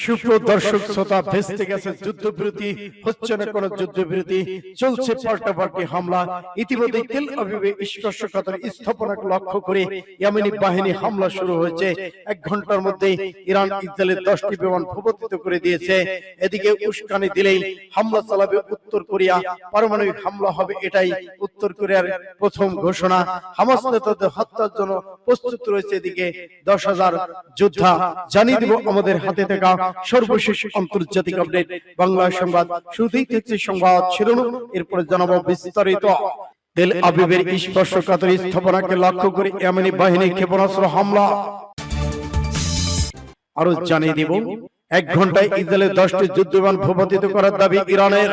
সুপ্রদর্শক শ্রোতা ভেস্তে গেছে যুদ্ধবিরতি হচ্ছে না কোন যুদ্ধবিরতি, চলছে পাল্টাপাল্টি হামলা। ইতিমধ্যে স্থাপনাকে লক্ষ্য করে ইয়ামেনি বাহিনী হামলা শুরু হয়েছে। এক ঘণ্টার মধ্যে ইরান ইসরায়েলের দশটি বিমান করে দিয়েছে। এদিকে উস্কানি দিলেই হামলা চালাবে উত্তর কোরিয়া। পারমাণবিক হামলা হবে এটাই উত্তর কোরিয়ার প্রথম ঘোষণা। হামাস নেতাদের হত্যার জন্য প্রস্তুত রয়েছে এদিকে দশ হাজার যোদ্ধা। জানিয়ে দিব আমাদের হাতে থাকা সর্বশেষ আন্তর্জাতিক আপডেট বাংলা সংবাদ, শুরুতেই থাকছে সংবাদ শিরোনাম, এরপরে জানাব বিস্তারিত। তেল আবিবের স্পর্শকাতর স্থাপনাকে লক্ষ্য করে ইয়ামেনি বাহিনী ক্ষেপণাস্ত্র হামলা। আরও জানিয়ে দিব, এক ঘন্টায় ইসরায়েলের দশটি যুদ্ধবিমান ভূপাতিত করার দাবি ইরানের।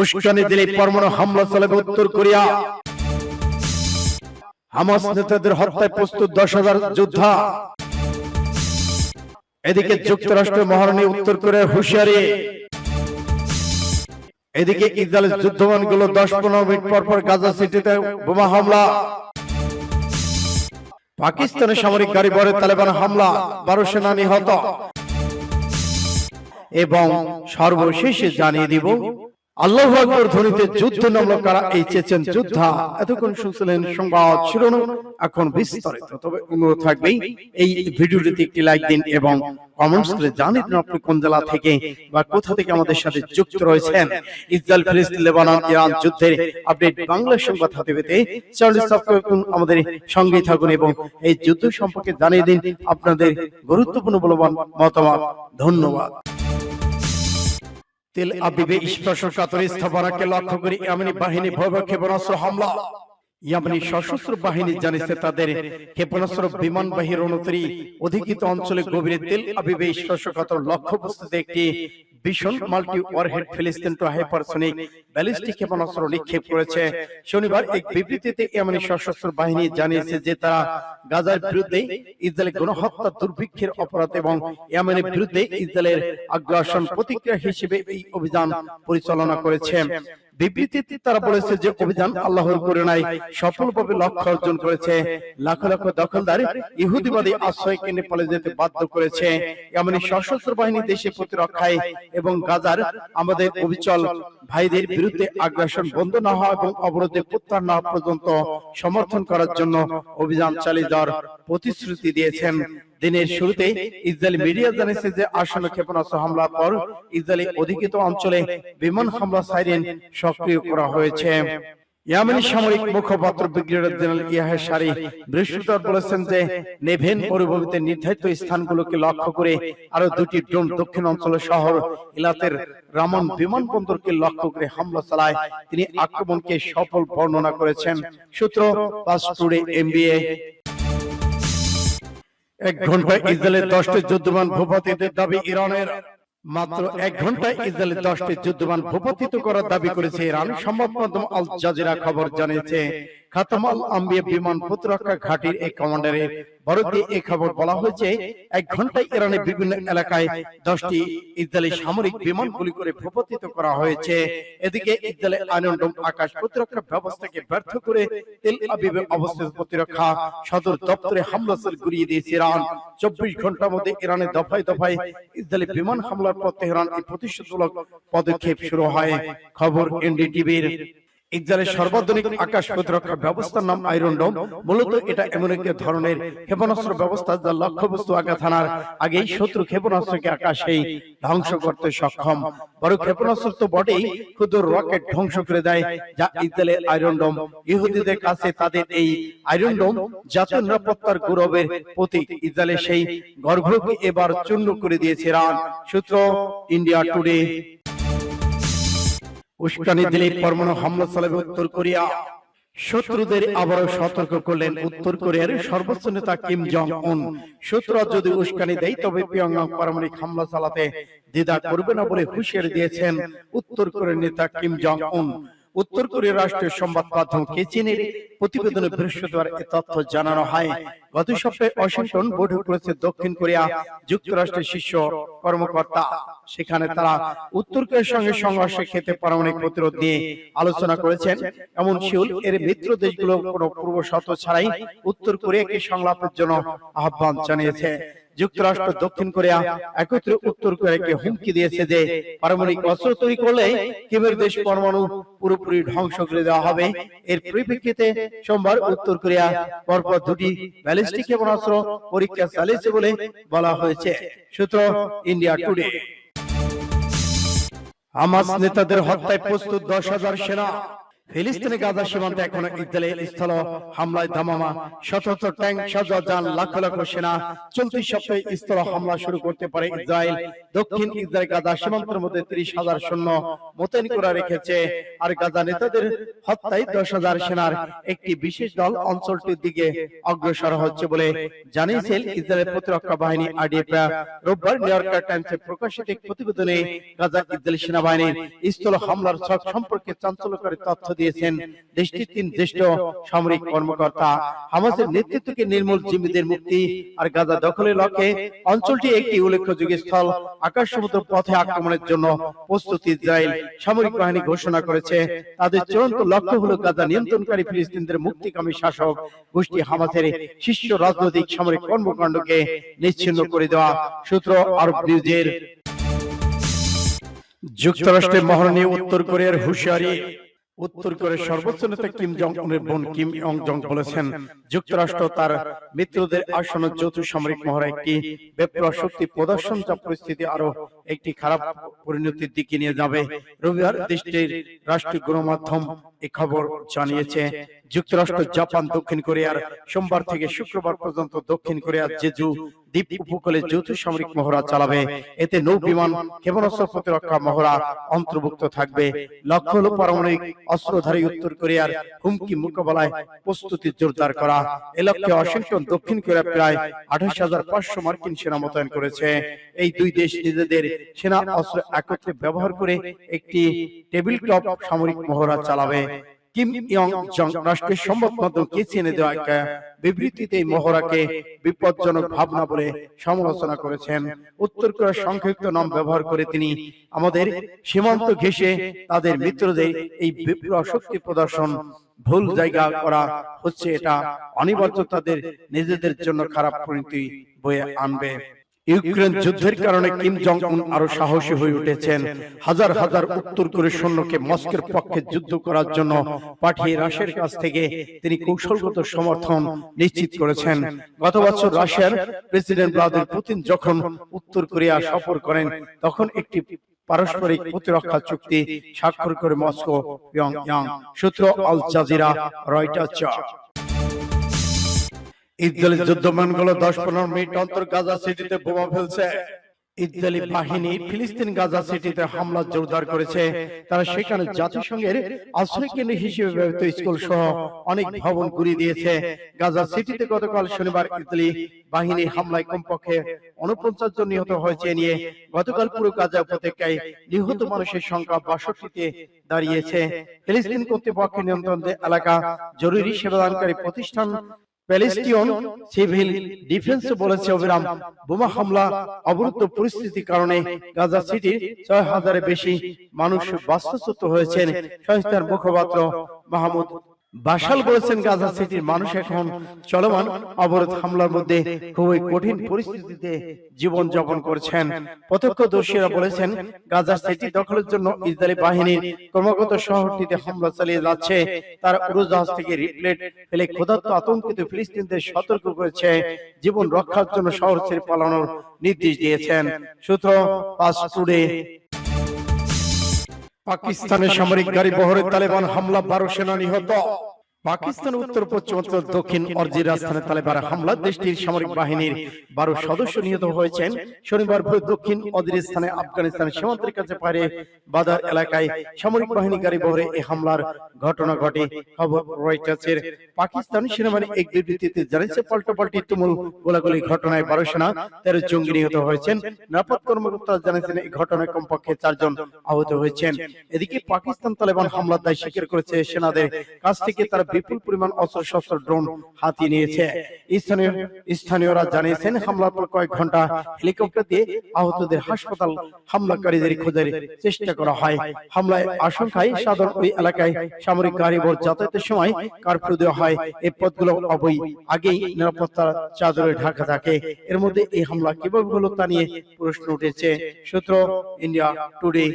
উস্কানি দিলে পরমাণু হামলা চালাবে উত্তর কোরিয়া। হামাস নেতাদের হত্যায় প্রস্তুত দশ হাজার যোদ্ধা। এদিকে যুক্তরাষ্ট্রের মহারণী উত্তর কোরিয়ার হুঁশিয়ারি। এদিকে ইসরায়েলের যুদ্ধবানগুলো দশ পনেরো মিনিট পর পর গাজা সিটিতে বোমা হামলা। পাকিস্তানের সামরিক গাড়ি বরে তালেবান হামলা বারো সেনা নিহত। এবং সর্বশেষে জানিয়ে দিব আল্লাহ আকবর ধ্বনিতে যুদ্ধ নামলো কারা এই চেচেন যোদ্ধা এতক্ষণ শুনছিলেন সংবাদ শিরোনাম, এখন বিস্তারিত। তবে অনুরোধ থাকবেই, এই ভিডিওটিতে একটি লাইক দিন এবং এই যুদ্ধ সম্পর্কে জানিয়ে দিন আপনাদের গুরুত্বপূর্ণ মূল্যবান মতামত। ধন্যবাদ। তেল আবিবে স্পর্শকাতর স্থাপনাকে লক্ষ্য করে এমনি বাহিনী ভয়াবহ ক্ষেপণাস্ত্র হামলা। ইয়ামানি সশস্ত্র বাহিনী জানিয়েছে তাদের ক্ষেপণাস্ত্র বিমানবাহী রণতরী অধিকৃত অঞ্চলে গভীরে তেল আবিবে লক্ষ্যবস্তুতে একটি মাল্টি ওয়ারহেড ফিলিস্তিন টু হাইপারসনিক ব্যালিস্টিক ক্ষেপণাস্ত্র নিক্ষেপ করেছে। শনিবার এক বিবৃতিতে ইয়ামানি সশস্ত্র বাহিনী জানিয়েছে যে তারা গাজার বিরুদ্ধে ইসরায়েলের গণহত্যা দুর্ভিক্ষের অপরাধ এবং ইয়ামেনের বিরুদ্ধে ইসরায়েলের আগ্রাসন প্রতিক্রিয়া হিসেবে এই অভিযান পরিচালনা করেছে। বিবৃতিতে তারা বলেছে যে অভিযান আল্লাহর করুণায় সফলভাবে লক্ষ্য অর্জন করেছে লাখ লাখ দখলদার ইহুদিবাদী আশ্রয় কেন্দ্রে পালে যেতে বাধ্য করেছে। এমন সশস্ত্র বাহিনী দেশে প্রতিরক্ষায় এবং গাজার আমাদের অবিচল ভাইদের বিরুদ্ধে আগ্রাসন বন্ধ না হওয়া এবং অবরোধে প্রত্যাহার না পর্যন্ত সমর্থন করার জন্য অভিযান চালিয়ে যাওয়ার প্রতিশ্রুতি দিয়েছেন দিনের শুরুতে ইসরায়েল মিডিয়া জানিয়েছে যে আসন্ন ক্ষেপণাস্ত্র হামলার পর ইসরায়েলি অধিকৃত অঞ্চলে বিমান হামলা সাইরেন সক্রিয় করা হয়েছে। ইয়ামেনি সামরিক মুখপাত্র ব্রিগেডিয়ার জেনারেল ইয়াহে সারি বৃহস্পতিবার বলেছেন যে নেভেন পরিভূমিতে নির্ধারিত স্থানগুলোকে লক্ষ্য করে আরও দুটি ড্রোন দক্ষিণ অঞ্চলের শহর ইলাতের রামন বিমানবন্দরকে লক্ষ্য করে হামলা চালায়। তিনি আক্রমণকে সফল বর্ণনা করেছেন। সূত্র পাস টুডে এমবিএ এক ঘন্টায় ইসরায়েলের দশটি যুদ্ধবান ভূপাতিদের দাবি ইরানের। মাত্র এক ঘন্টায় ইসরায়েলের দশটি যুদ্ধবান ভূপাতিত করার দাবি করেছে ইরান। সংবাদ মাধ্যম আল জাজিরা খবর জানিয়েছে খাতাম আম্বিয়া বিমান প্রতিরক্ষা ঘাটির এই কমান্ডারের বরাদ্দে এই খবর বলা হয়েছে এক ঘন্টায় ইরানের বিভিন্ন এলাকায় দশটি ইসরায়েলি সামরিক বিমান গুলি করে ভূপাতিত করা হয়েছে। এদিকে ইসরায়েলের আয়রন আকাশ প্রতিরক্ষা ব্যবস্থাকে ব্যর্থ করে তেল আবিবে অবস্থিত প্রতিরক্ষা সদর দপ্তরে হামলা গুড়িয়ে দিয়েছে ইরান। চব্বিশ ঘণ্টার মধ্যে ইরানের দফায় দফায় ইসরায়েলি বিমান হামলার পর তেহরান এই প্রতিশোধমূলক পদক্ষেপ শুরু হয়। খবর এনডিটিভির ইসরায়েলের সর্বাধুনিক আকাশ প্রতিরক্ষা ব্যবস্থার নাম আয়রন ডোম মূলত এটা এমন একটি ধরনের ক্ষেপণাস্ত্র ব্যবস্থা যা লক্ষ্যবস্তু আঘাত হানার আগেই শত্রু ক্ষেপণাস্ত্রকে আকাশেই ধ্বংস করতে সক্ষম। বড় ক্ষেপণাস্ত্র তো বটেই ক্ষুদ্র রকেট ধ্বংস করে দেয় যা ইসরায়েলের আয়রন ডোম ইহুদিদের কাছে তাদের এই আয়রন ডোম জাতীয় নিরাপত্তার গৌরবের প্রতীক। ইসরায়েলের সেই গর্ভকে এবার চূর্ণ করে দিয়েছে ইরান। সূত্র ইন্ডিয়া টুডে। উস্কানি দিলে পরমাণু হামলা চালাবে উত্তর কোরিয়া। শত্রুদের আবারও সতর্ক করলেন উত্তর কোরিয়ার সর্বোচ্চ নেতা কিম জং উন। শত্রুরা যদি উস্কানি দেয় তবে পিয়ংয়াং পারমাণবিক হামলা চালাতে দ্বিধা করবে না বলে হুঁশিয়ারি দিয়েছেন উত্তর কোরিয়ার নেতা কিম জং উন। উত্তর কোরিয়ার রাষ্ট্রীয় সংবাদ মাধ্যম কেচিনের প্রতিবেদনে বৃহস্পতিবার এ তথ্য জানানো হয়। গত সপ্তাহে ওয়াশিংটন বৈঠক করেছে দক্ষিণ কোরিয়া যুক্তরাষ্ট্রের শীর্ষ কর্মকর্তা। সেখানে তারা উত্তর কোরিয়ার সঙ্গে সংঘর্ষে ক্ষেত্রে পারমাণবিক প্রতিরোধ নিয়ে আলোচনা করেছেন। এমন শিউল, এর মিত্র দেশগুলো কোনো পূর্ব শর্ত ছাড়াই উত্তর কোরিয়াকে সংলাপের জন্য আহ্বান জানিয়েছে। যুক্তরাষ্ট্র দক্ষিণ কোরিয়া একত্রে উত্তর কোরিয়াকে হুমকি দিয়েছে যে পারমাণবিক অস্ত্র তৈরি করলে কিমের দেশ পরমাণু পুরোপুরি ধ্বংস করে দেওয়া হবে। এর পরিপ্রেক্ষিতে সোমবার উত্তর কোরিয়া পরপর দুটি ব্যালিস্টিক ক্ষেপণাস্ত্র পরীক্ষা চালিয়েছে বলে বলা হয়েছে। সূত্র ইন্ডিয়া টুডে। হামাস নেতাদের হত্যায় প্রস্তুত দশ হাজার সেনা। ফিলিস্তিনি গাজা সীমান্তে এখনও ইসরায়েল স্থল হামলায় ধামামা শত শত ট্যাঙ্ক সাজা যান লাখ লাখ সেনা চলতি সপ্তাহে স্থল হামলা শুরু করতে পারে ইসরায়েল। দক্ষিণ ইসরায়েল গাজা সীমান্তের মধ্যে ত্রিশ হাজার সৈন্য মোতায়েন করে রেখেছে। আর গাজা নেতাদের হত্যায় দশ হাজার সেনার একটি বিশেষ দল অঞ্চলটির দিকে অগ্রসর হচ্ছে বলে জানিয়েছে ইসরায়েলের প্রতিরক্ষা বাহিনী আইডিএফ রোববার নিউ ইয়র্কার টাইমসে প্রকাশিত এক প্রতিবেদনে গাজা ইসরায়েল সেনাবাহিনীর স্থল হামলার ছক সম্পর্কে চাঞ্চল্যকারী তথ্য দিয়েছেন দেশটির তিন জ্যেষ্ঠ সামরিক কর্মকর্তা। হামাসের নেতৃত্বকে নির্মূল জিম্মিদের মুক্তি আর গাজা দখলের লক্ষ্যে অঞ্চলটি একটি উল্লেখযোগ্য স্থল। আকাশ সমুদ্র পথে আক্রমণের জন্য প্রস্তুতি ইসরায়েল সামরিক বাহিনী ঘোষণা করেছে। তাদের চূড়ান্ত লক্ষ্য হলো গাজা নিয়ন্ত্রণকারী ফিলিস্তিনদের মুক্তিকামী শাসক গোষ্ঠী হামাসের শীর্ষ রাজনৈতিক সামরিক কর্মকাণ্ডকে নিচ্ছিন্ন করে দেওয়া সূত্র আরব নিউজের। যুক্তরাষ্ট্রের মহারণী উত্তর কোরিয়ার হুঁশিয়ারি উত্তর কোরিয়ার সর্বোচ্চ নেতা কিম জং উনের বোন কিম ইয়ং জং বলেছেন যুক্তরাষ্ট্র তার মিত্রদের আসন্ন যৌথ সামরিক মহড়া একটি বেপরোয়া শক্তি প্রদর্শন যা পরিস্থিতি আরও একটি খারাপ পরিণতির দিকে নিয়ে যাবে। রবিবার দেশটির রাষ্ট্রীয় গণমাধ্যম এই খবর জানিয়েছে। যুক্তরাষ্ট্র জাপান দক্ষিণ কোরিয়ার সোমবার থেকে শুক্রবার পর্যন্ত দক্ষিণ কোরিয়ার জেজু দ্বীপ উপকূলে যৌথ সামরিক মহড়া চালাবে। এতে নৌ বিমান ক্ষেপণাস্ত্র প্রতিরক্ষা মহড়া অন্তর্ভুক্ত থাকবে। লক্ষ্য হল পারমাণবিক অস্ত্রধারী উত্তর কোরিয়ার হুমকি মোকাবেলায় প্রস্তুতি জোরদার করা। এ লক্ষ্যে ওয়াশিংটন দক্ষিণ কোরিয়া প্রায় আঠাশ হাজার পাঁচশো মার্কিন সেনা মোতায়েন করেছে। এই দুই দেশ নিজেদের সেনা অস্ত্র একত্রে ব্যবহার করে একটি টেবিল টপ সামরিক মহড়া চালাবে কিম ইয়ং জং রাষ্ট্রের দেওয়া বিবৃতিতে বিপজ্জনক ভাবনা বলে সমালোচনা করেছেন। উত্তর কোরিয়ার সংক্ষিপ্ত নাম ব্যবহার করে তিনি আমাদের সীমান্ত ঘেঁষে তাদের মিত্রদের এই বিপ্লব শক্তি প্রদর্শন ভুল জায়গা করা হচ্ছে এটা অনিবার্য তাদের নিজেদের জন্য খারাপ পরিণতি বয়ে আনবে। ইউক্রেন যুদ্ধের কারণে কিম জং উন আরও সাহসী হয়ে উঠেছেন। হাজার হাজার উত্তর কোরিয়ার সৈন্যকে মস্কের পক্ষে যুদ্ধ করার জন্য পাঠিয়ে রাশিয়ার কাছ থেকে তিনি কৌশলগত সমর্থন নিশ্চিত করেছেন। গত বছর রাশিয়ার প্রেসিডেন্ট ভ্লাদিমির পুতিন যখন উত্তর কোরিয়া সফর করেন তখন একটি পারস্পরিক প্রতিরক্ষা চুক্তি স্বাক্ষর করে মস্কো পিয়ংইয়াং। সূত্র আল জাজিরা রয়টার্স ইসরায়েলি যুদ্ধবিমানগুলো দশ পনেরো মিনিট অন্তর গাজা সিটিতে বোমা ফেলছে। ইসরায়েলি বাহিনী ফিলিস্তিন গাজা সিটিতে হামলা জোরদার করেছে। তারা সেখানে জাতিসংঘের আশ্রয় কেন্দ্র হিসেবে ব্যবহৃত স্কুল সহ অনেক ভবন গুড়িয়ে দিয়েছে। গাজা সিটিতে গতকাল শনিবার ইসরায়েলি বাহিনী হামলায় কমপক্ষে উনপঞ্চাশ জন নিহত হয়েছে নিয়ে গতকাল পুরো গাজা উপত্যকায় নিহত মানুষের সংখ্যা বাষট্টিতে দাঁড়িয়েছে। ফিলিস্তিন কর্তৃপক্ষের নিয়ন্ত্রণ এলাকা জরুরি সেবাদানকারী প্রতিষ্ঠান প্যালেস্টিয়ন সিভিল ডিফেন্স বলেছে অবিরাম বোমা হামলা, অবরুদ্ধ পরিস্থিতির কারণে গাজা সিটির ছয় হাজারের বেশি মানুষ বাস্তুচ্যুত হয়েছেন। সংস্থার মুখপাত্র মাহমুদ বাসাল বলেছেন গাজা সিটির মানুষ এখন চলমান অবরোধ হামলার মধ্যে খুবই কঠিন পরিস্থিতিতে জীবন যাপন করছেন। প্রত্যক্ষদর্শীরা বলেছেন গাজা সিটি দখলের জন্য ইসরায়েলি বাহিনীর ক্রমাগত শহরটিতে হামলা চালিয়ে যাচ্ছে। তার উড়োজাহাজ থেকে রিপ্লেট ফেলে ক্ষুধার্ত আতঙ্কিত ফিলিস্তিনদের সতর্ক করেছে। জীবন রক্ষার জন্য শহর ছেড়ে পালানোর নির্দেশ দিয়েছেন। সূত্র পাস টুডে পাকিস্তানের সামরিক গাড়ি বহরে তালেবান হামলা বারো সেনা নিহত। পাকিস্তান উত্তর পশ্চিমাঞ্চল দক্ষিণ অর্জির রাজধানী তালেবান হামলা দেশটির সামরিক বাহিনীর বারো সদস্য নিহত হয়েছেন। শনিবার ভোর দক্ষিণ অজির স্থানে আফগানিস্তানের সীমান্তের কাছে পারে বাদার এলাকায় সামরিক বাহিনী গাড়ি বহরে এই হামলার ঘটনা ঘটে। খবর রয়টার্সের পাকিস্তান সেনাবাহিনী এক বিবৃতিতে জানিয়েছে পাল্টাপাল্টি তুমুল গোলাগুলি ঘটনায় বারো সেনা তেরো জঙ্গি নিহত হয়েছেন। নিরাপদ কর্মকর্তা জানিয়েছেন এই ঘটনায় কমপক্ষে চারজন আহত হয়েছেন। এদিকে পাকিস্তান তালেবান হামলার দায় স্বীকার করেছে সেনাদের কাছ থেকে তারা বিপুল পরিমাণ অস্ত্র শস্ত্র ড্রোন হাতিয়ে নিয়েছে। স্থানীয় স্থানীয়রা জানিয়েছেন, হামলার পর কয়েক ঘণ্টা হেলিকপ্টার দিয়ে আহতদের হাসপাতাল হামলাকারীদের খোঁজার চেষ্টা করা হয়। হামলায় আশঙ্কায় সাধারণ ওই এলাকায় সামরিক গাড়ি ভোর যাতায়াতের সময় কারফিউ দেওয়া হয়। এই পথগুলো অবৈ, আগেই নিরাপত্তার চাদরে ঢাকা থাকে। এর মধ্যে এই হামলা কীভাবে হলো তা নিয়ে প্রশ্ন উঠেছে। সূত্র ইন্ডিয়া টুডে।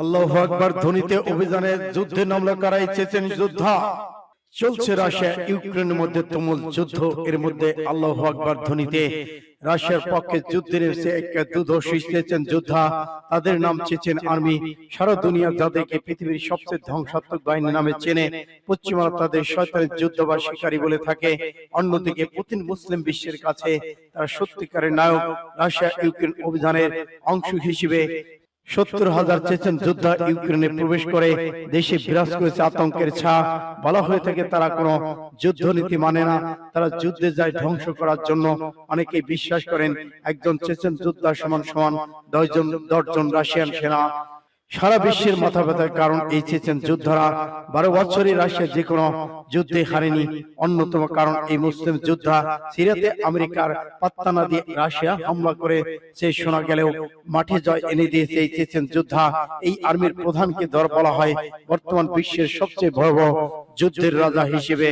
আল্লাহ ধ্বনিতে যুদ্ধে নামলা চেচেন চলছে রাশিয়া, ইউক্রেনের মধ্যে তুমুল যুদ্ধ, এর মধ্যে আল্লাহ ধ্বনিতে। রাশিয়ার পক্ষে যুদ্ধে নেমেছে এক দুধর্ষী চেচেন যোদ্ধা, তাদের নাম চেচেন আর্মি। সারা দুনিয়া যাদেরকে পৃথিবীর সবচেয়ে ধ্বংসাত্মক বাহিনী নামে চেনে পশ্চিমারা তাদের শয়তানের যুদ্ধ বা শিকারী বলে থাকে। অন্যদিকে পুতিন মুসলিম বিশ্বের কাছে তারা সত্যিকারের নায়ক, রাশিয়া, ইউক্রেন অভিযানের অংশ হিসেবে সত্তর হাজার চেচেন যোদ্ধা ইউক্রেনে প্রবেশ করে দেশে বিরাজ করেছে আতঙ্কের ছা বলা হয়ে থাকে তারা কোনো যুদ্ধ নীতি মানে না। তারা যুদ্ধে যায় ধ্বংস করার জন্য অনেকে বিশ্বাস করেন একজন চেচেন যোদ্ধা সমান সমান দশজন দশজন রাশিয়ান সেনা সারা বিশ্বের মাথা ব্যথার কারণ এই চেচেন যোদ্ধারা। বারো বছরই রাশিয়া যে কোনো যুদ্ধে হারেনি। অন্যতম কারণ এই মুসলিম যোদ্ধা সিরিয়াতে আমেরিকার পাত্তা না দিয়ে রাশিয়া হামলা করে। সে শোনা গেলেও মাঠে জয় এনে দিয়েছে এই চেচেন যোদ্ধা। এই আর্মির প্রধানকে দর বলা হয় বর্তমান বিশ্বের সবচেয়ে ভয়াবহ যুদ্ধের রাজা হিসেবে।